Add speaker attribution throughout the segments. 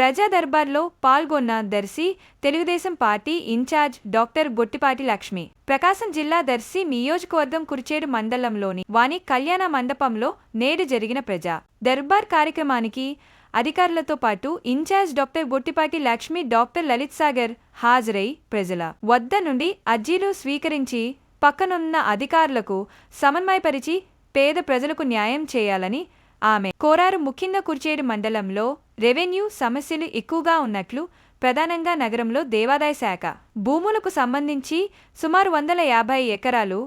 Speaker 1: ప్రజా దర్బార్లో పాల్గొన్న Darsi Telugu Desam party incharge doctor Bottipati Lakshmi. Prakasam జిల్లా దర్శి నియోజకవర్గం కురిచేడు మండలంలోని వాణి కళ్యాణ మండపంలో నేడు జరిగిన ప్రజా దర్బార్ కార్యక్రమానికి అధికారులతో పాటు incharge doctor Bottipati Lakshmi doctor Lalit Sagar హాజరై ప్రజల వద్ద నుండి అర్జీలు స్వీకరించి పక్కనున్న అధికారులకు సమన్వయపరిచి పేద ప్రజలకు న్యాయం చేయాలని ఆమె కోరారు. ముఖ్యంగా కుర్చేడు మండలంలో రెవెన్యూ సమస్యలు ఎక్కువగా ఉన్నట్లు ప్రధానంగా నగరంలో దేవాదాయ శాఖ. భూములకు సంబంధించి సుమారు వందల యాభై ఎకరాలు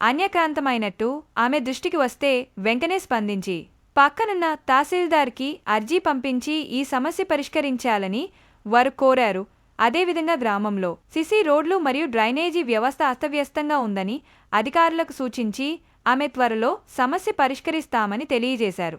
Speaker 1: అన్యక్రాంతమైనట్టు ఆమె దృష్టికి వస్తే వెంటనే స్పందించి పక్కనున్న తహసీల్దార్కి అర్జీ పంపించి ఈ సమస్య పరిష్కరించాలని వారు కోరారు. అదేవిధంగా గ్రామంలో సిసి రోడ్లు మరియు డ్రైనేజీ వ్యవస్థ అస్తవ్యస్తంగా ఉందని అధికారులకు సూచించి ఆమె త్వరలో సమస్య పరిష్కరిస్తామని తెలియజేశారు.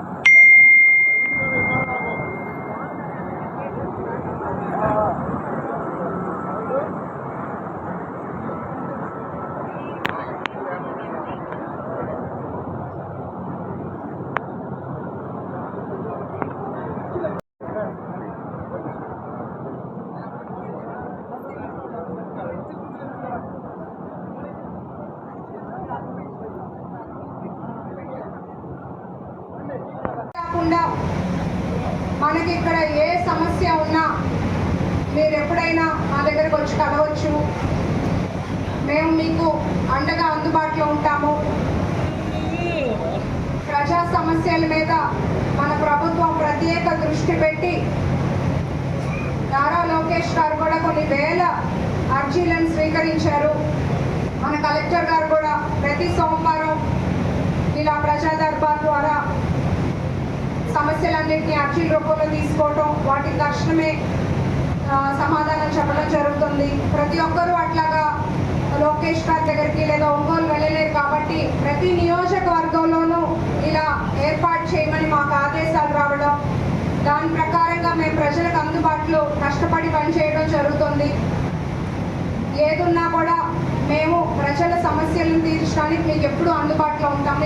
Speaker 2: కాకుండా మనకి ఇక్కడ ఏ సమస్య ఉన్నా మీరు ఎప్పుడైనా మా దగ్గరకు వచ్చి కలవచ్చు. మేము మీకు అండగా అందుబాటులో ఉంటాము. ప్రజా సమస్యల మీద మన ప్రభుత్వం ప్రత్యేక దృష్టి పెట్టి నారా లోకేష్ గారు కూడా కొన్ని వేల అర్జీలను స్వీకరించారు. మన కలెక్టర్ గారు కూడా ప్రతి సోమవారం ఇలా ప్రజా దర్బార్ ద్వారా సమస్యలన్నింటినీ అర్జీల రూపంలో తీసుకోవటం వాటికి తక్షణమే సమాధానం చెప్పడం జరుగుతుంది. ప్రతి ఒక్కరూ అట్లాగా లోకేష్ గారి దగ్గరికి లేదా ఒంగోలు వెళ్ళలేరు కాబట్టి ప్రతి నియోజకవర్గంలోనూ ఇలా ఏర్పాటు చేయమని మాకు ఆదేశాలు రావడం దాని ప్రకారంగా మేము ప్రజలకు అందుబాటులో కష్టపడి పనిచేయడం జరుగుతుంది. ఏదున్నా కూడా మేము ప్రజల సమస్యలను తీర్చడానికి మీకు ఎప్పుడూ అందుబాటులో ఉంటాము.